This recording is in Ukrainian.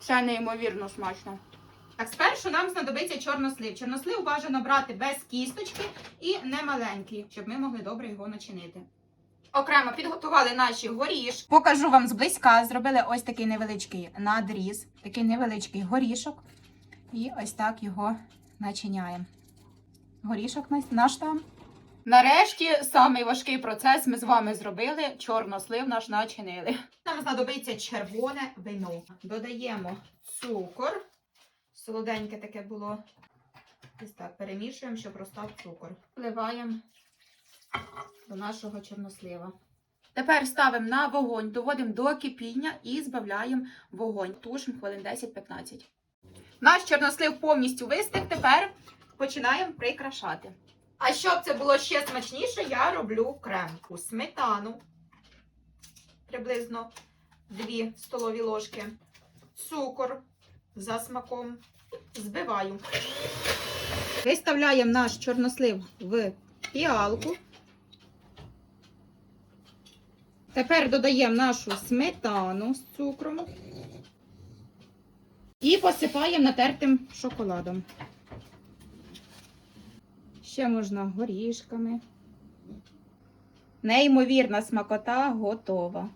Це неймовірно смачно. Так, спершу нам знадобиться чорнослив. Чорнослив бажано брати без кісточки і не маленький, щоб ми могли добре його начинити. Окремо підготували наші горішки. Покажу вам зблизька. Зробили ось такий невеличкий надріз, такий невеличкий горішок. І ось так його начиняємо. Горішок наш- наш там. Нарешті самий важкий процес ми з вами зробили. Чорнослив наш начинили. Нам знадобиться червоне вино. Додаємо цукор. Солоденьке таке було. Так перемішуємо, щоб розстав цукор. Вливаємо до нашого чорнослива. Тепер ставимо на вогонь, доводимо до кипіння і збавляємо вогонь. Тушимо хвилин 10-15. Наш чорнослив повністю вистиг. Тепер починаємо прикрашати. А щоб це було ще смачніше, я роблю кремку. Сметану. Приблизно 2 столові ложки. Цукор за смаком. Збиваю. Виставляємо наш чорнослив в піалку. Тепер додаємо нашу сметану з цукром і посипаємо натертим шоколадом. Ще можна горішками. Неймовірна смакота готова.